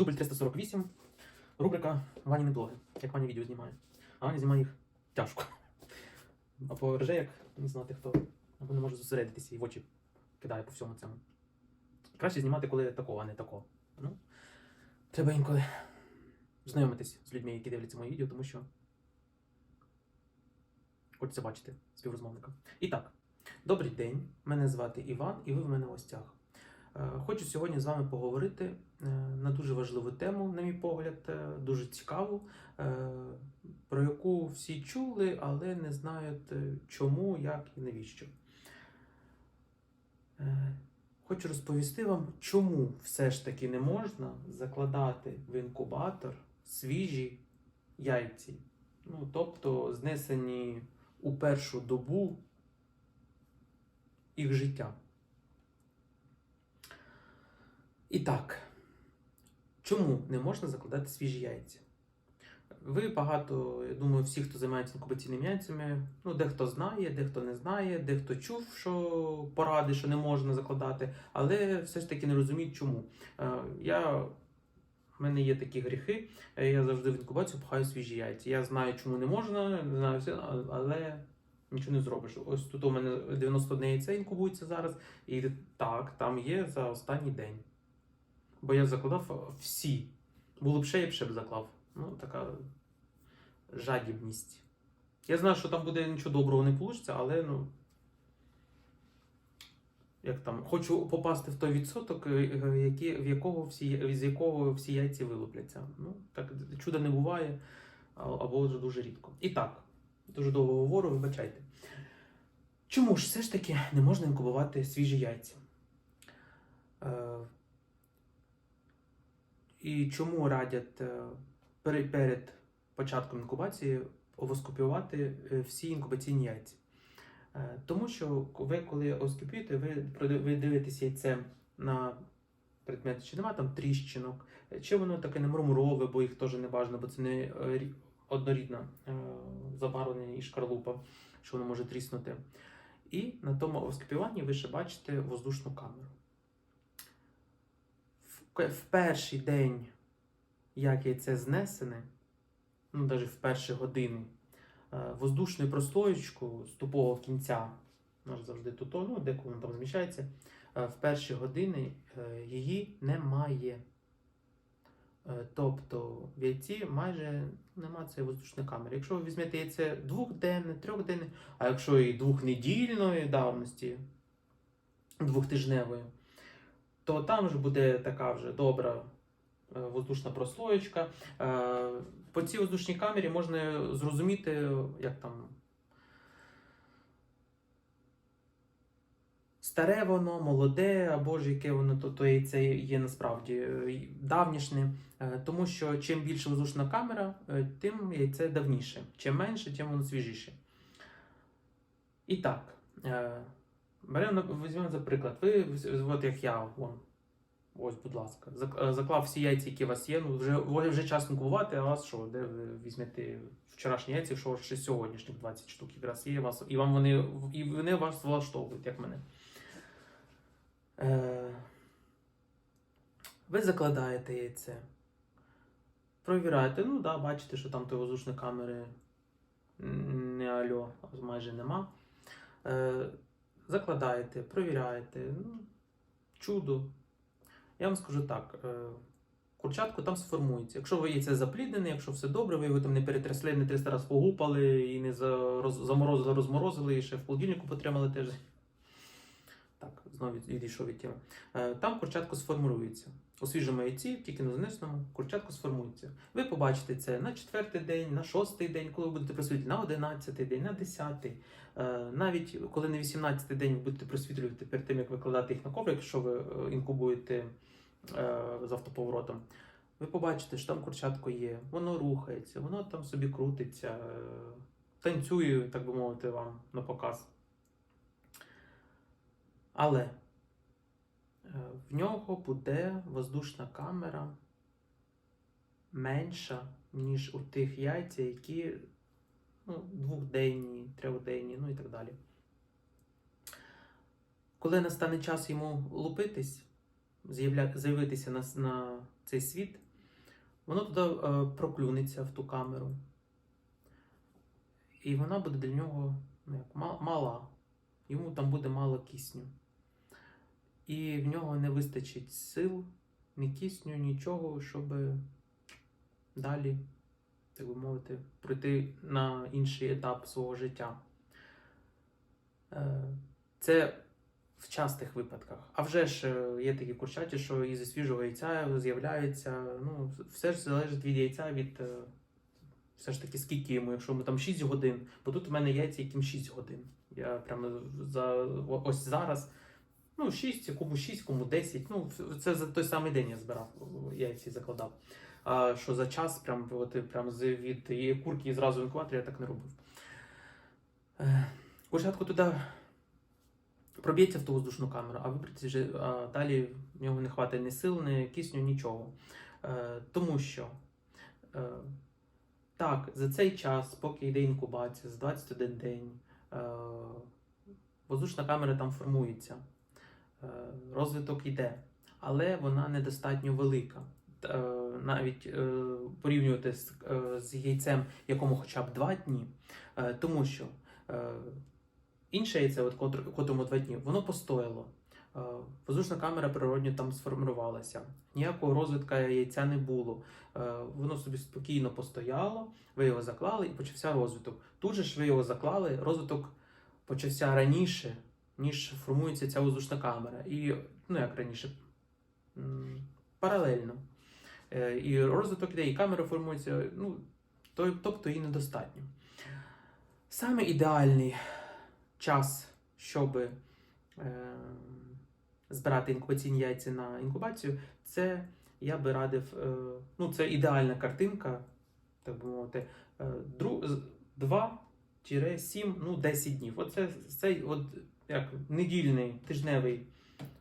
Дубль 348. Рубрика Ваніни блоги. Як Ваня відео знімає. А Ваня знімає їх тяжко. Або реже, як не знати хто. Або не може зосередитися і в очі кидає по всьому цьому. Краще знімати, коли такого, а не такого. Ну, треба інколи знайомитись з людьми, які дивляться мої відео, тому що хочеться бачити співрозмовника. І так, добрий день. Мене звати Іван, і ви в мене в гостях. Е, Хочу сьогодні з вами поговорити е, на дуже важливу тему, на мій погляд, е, дуже цікаву, про яку всі чули, але не знають чому, як і навіщо. Хочу розповісти вам, чому все ж таки не можна закладати в інкубатор свіжі яйці, ну, тобто знесені у першу добу їх життя. І так, чому не можна закладати свіжі яйця? Ви багато, я думаю, всі, хто займається інкубаційними яйцями, ну, дехто знає, дехто не знає, дехто чув, що поради, що не можна закладати, але все ж таки не розуміють, чому. Е, Я, в мене є такі гріхи, е, я завжди в інкубацію пхаю свіжі яйця. Я знаю, чому не можна, знаю все, але нічого не зробиш. Ось тут у мене 91 яйце інкубується зараз, і так, там є за останній день. Бо я закладав всі. Було б ще, я б ще б заклав. Ну, така жадібність. Я знаю, що там буде нічого доброго не вийде, але ну. Як там, хочу попасти в той відсоток, е, е, які, в якого всі, з якого всі яйці вилупляться. Ну, так чуда не буває, або дуже рідко. І так, дуже довго говорю, вибачайте. Чому ж все ж таки не можна інкубувати свіжі яйця? І чому радять е, перед початком інкубації овоскопіювати е, всі інкубаційні яйця? Е, Тому що ви, коли овоскопіюєте, ви, дивитесь яйце на предмет, чи нема там тріщинок, чи воно таке не мурмурове, бо їх теж не бажано, бо це не рі- однорідна забарвлення і шкарлупа, що воно може тріснути. І на тому овоскопіюванні ви ще бачите воздушну камеру. В, перший день, як яйце знесене, ну навіть в перші години, е, воздушну прослоєчку з тупого кінця, може завжди тут, ну, де воно там зміщається, е, в перші години е, її немає. Тобто в яйці майже немає цієї воздушної камери. Якщо ви візьмете яйце двохденне, трьохденне, а якщо і двохнедільної давності, двохтижневої, то там вже буде така вже добра е, воздушна прослоєчка. Е, По цій воздушній камері можна зрозуміти, як там. Старе воно, молоде, або ж яке воно то, то яйце є насправді е, давнішнє. Е, Тому що чим більше воздушна камера, тим яйце давніше. Чим менше, тим воно свіжіше. І так, беремо, візьмемо за приклад. Ви, от як я, вон, ось, будь ласка, е, заклав всі яйця, які у вас є. Ну, вже, вже, час купувати, а вас що, де ви візьмете вчорашні яйця, вас ще сьогоднішніх 20 штук якраз є, у вас, і, вам вони, і вони вас влаштовують, як мене. Е, ви закладаєте яйце. Провіраєте, ну да, бачите, що там тої воздушної камери не альо, майже нема. Е, закладаєте, провіряєте. Ну, чудо. Я вам скажу так. курчатку там сформується. Якщо ви яйце запліднене, якщо все добре, ви його там не перетрясли, не 300 разів погупали і не заморозили, розморозили, і ще в холодильнику потримали теж. Знову відійшов від теми. Е, Там курчатко сформується. У свіжому яйці, тільки на занесеному, курчатко сформується. Ви побачите це на четвертий день, на шостий день, коли ви будете просвітлювати, на одинадцятий день, на десятий. Е, Навіть коли на 18-й день ви будете просвітлювати перед тим, як викладати їх на коврик, якщо ви е, інкубуєте з автоповоротом, ви побачите, що там курчатко є, воно рухається, воно там собі крутиться, танцює, так би мовити, вам на показ. Але е, в нього буде воздушна камера менша, ніж у тих яйця, які ну, двохденні, трьохденні, ну і так далі. Коли настане час йому лупитись, з'явитися на, на цей світ, воно туди е, проклюнеться в ту камеру. І вона буде для нього ну, як, мала. Йому там буде мало кисню. І в нього не вистачить сил, ні кисню, нічого, щоб далі, так би мовити, пройти на інший етап свого життя. Е, Це в частих випадках. А вже ж е, є такі курчаті, що і зі свіжого яйця з'являється. Ну, все ж залежить від яйця, від е, все ж таки скільки йому, якщо ми там 6 годин, бо тут у мене яйця, яким 6 годин. Я прямо за ось зараз. Ну, 6, кому 6, кому 10. Ну, це за той самий день я збирав о, яйця закладав. А що за час, прям, от, прям від курки і зразу в інкубатор я так не робив. Е, Курчатку туди проб'ється в ту воздушну камеру, а вибрати вже а далі в нього не хватає ні сил, ні кисню, нічого. Е, тому що е, так, за цей час, поки йде інкубація, за 21 день, е, воздушна камера там формується, розвиток йде, але вона недостатньо велика. Е, навіть е, порівнювати з, е, з яйцем, якому хоча б 2 дні, е, тому що е, інше яйце, от, котр- котрому 2 дні, воно постояло. Е, Воздушна камера природньо там сформувалася. Ніякого розвитку яйця не було. Е, Воно собі спокійно постояло, ви його заклали і почався розвиток. Тут же ж ви його заклали, розвиток почався раніше, ніж формується ця воздушна камера. І, ну як раніше, паралельно. Е, І розвиток іде, і камера формується, ну, тобто її недостатньо. Саме ідеальний час, щоб е, збирати інкубаційні яйця на інкубацію, це я би радив, е, ну це ідеальна картинка, так би мовити, е, дру, з- 2-7, ну 10 днів. Оце цей от, як недільний тижневий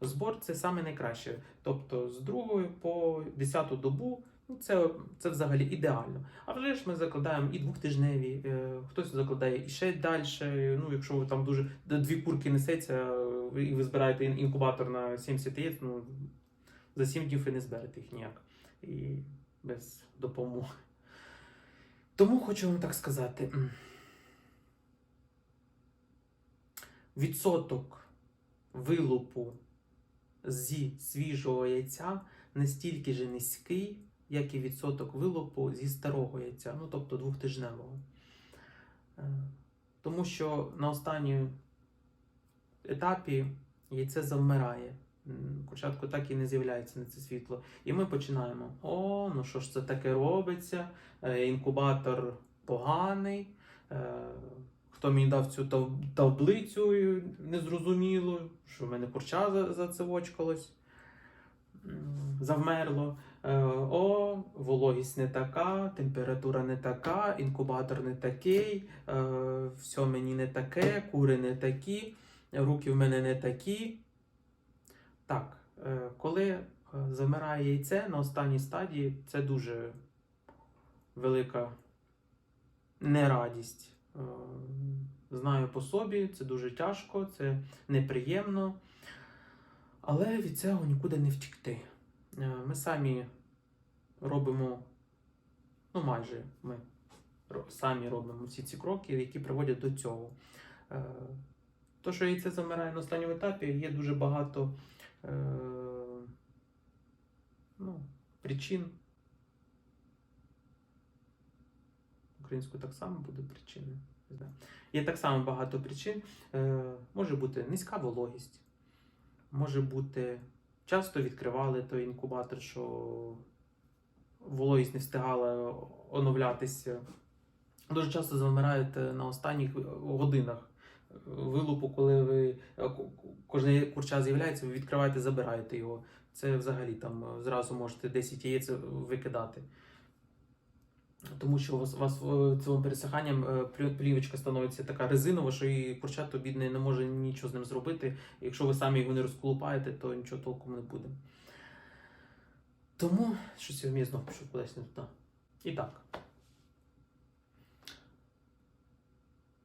збор це саме найкраще. Тобто з другої по 10 добу. Ну, це, це взагалі ідеально. А вже ж ми закладаємо і двохтижневі, е, хтось закладає і ще далі. Ну, якщо ви там дуже дві курки несеться, і ви збираєте інкубатор на 70 яєць, ну за 7 днів ви не зберете їх ніяк. І без допомоги. Тому хочу вам так сказати. Відсоток вилупу зі свіжого яйця настільки же низький, як і відсоток вилупу зі старого яйця, ну тобто двохтижневого. Е, Тому що на останньому етапі яйце завмирає. Курчатко так і не з'являється на це світло. І ми починаємо: о, ну що ж це таке робиться? Е, Інкубатор поганий. Хто мені дав цю тав- таблицю незрозумілу, що в мене курча за- зацевочкалось, завмерло. Е, О, вологість не така, температура не така, інкубатор не такий, е, все мені не таке, кури не такі, руки в мене не такі. Так, е, коли замирає яйце на останній стадії, це дуже велика нерадість. Е, Знаю по собі, це дуже тяжко, це неприємно. Але від цього нікуди не втікти. Е, Ми самі робимо, ну майже ми самі робимо всі ці кроки, які приводять до цього. Е, То, що яйце замирає на останньому етапі, є дуже багато ну, причин. Українською так само буде причини. Є так само багато причин. Е, може бути низька вологість, може бути часто відкривали той інкубатор, що вологість не встигала оновлятися. Дуже часто замирають е, на останніх годинах вилупу, коли ви е, кожне курча з'являється, ви відкриваєте, забираєте його. Це взагалі там е, зразу можете 10 яєць викидати. Тому що у вас, у вас е, цим пересиханням е, плівочка становиться така резинова, що і курчатко бідне не може нічого з ним зробити. Якщо ви самі його не розколупаєте, то нічого толком не буде. Тому щось я вмію знов пішов кудись не туди. І так.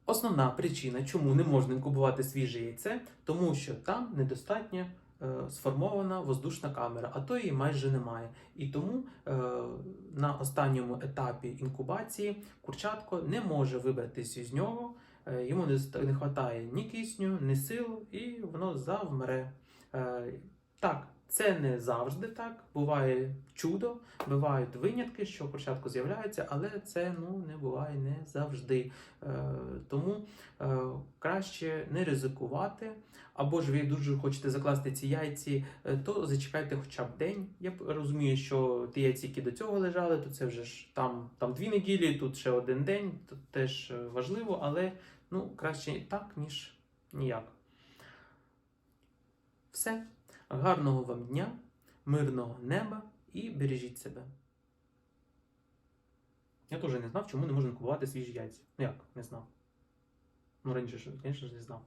Основна причина, чому не можна інкубувати свіже яйце, тому що там недостатньо сформована воздушна камера, а то її майже немає. І тому е, на останньому етапі інкубації курчатко не може вибратися із нього. Е, Йому не, вистачає ні кисню, ні сил, і воно завмре. Е, Так, це не завжди так. Буває чудо, бувають винятки, що курчатко з'являється, але це ну, не буває не завжди. Е, Тому е, краще не ризикувати. Або ж ви дуже хочете закласти ці яйці, е, то зачекайте хоча б день. Я розумію, що ті яйці, які до цього лежали, то це вже ж там, там дві неділі, тут ще один день, то теж е, важливо, але ну, краще так, ніж ніяк. Все. Гарного вам дня, мирного неба і бережіть себе. Я теж не знав, чому не можна купувати свіжі яйця. Ну як, не знав. Ну, раніше звісно ж, не знав.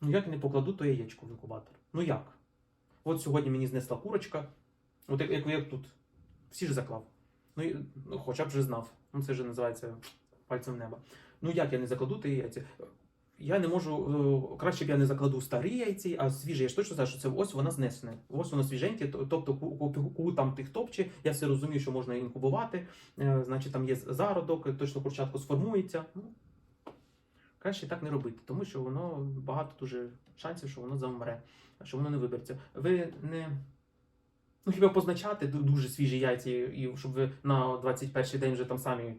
Ну як я не покладу то яєчко в інкубатор? Ну як? От сьогодні мені знесла курочка. От як, як, як тут. Всі ж заклав. Ну, ну, хоча б вже знав. Ну, це вже називається пальцем в небо. Ну як я не закладу ті яйця? Я не можу, е, краще б я не закладу старі яйці, а свіжі. Я ж точно знаю, що це ось вона знесене. Ось воно свіженьке, тобто ку, там тих топче, я все розумію, що можна інкубувати, е, значить там є зародок, точно курчатко сформується. Ну, краще так не робити, тому що воно багато дуже шансів, що воно завмре, що воно не вибереться. Ви не. Ну, хіба позначати дуже свіжі яйця, і щоб ви на 21 день вже там самі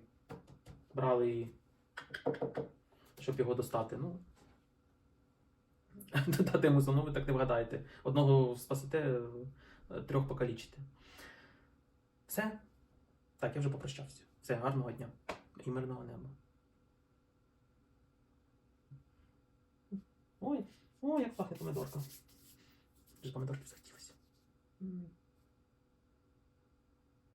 брали і щоб його достати. Ну, додати йому ну ви так не вгадаєте. Одного спасете, е, трьох покалічите. Все. Так, я вже попрощався. Все, гарного дня і мирного неба. Ой, ой, як пахне помидорка. Вже помидорки захотів.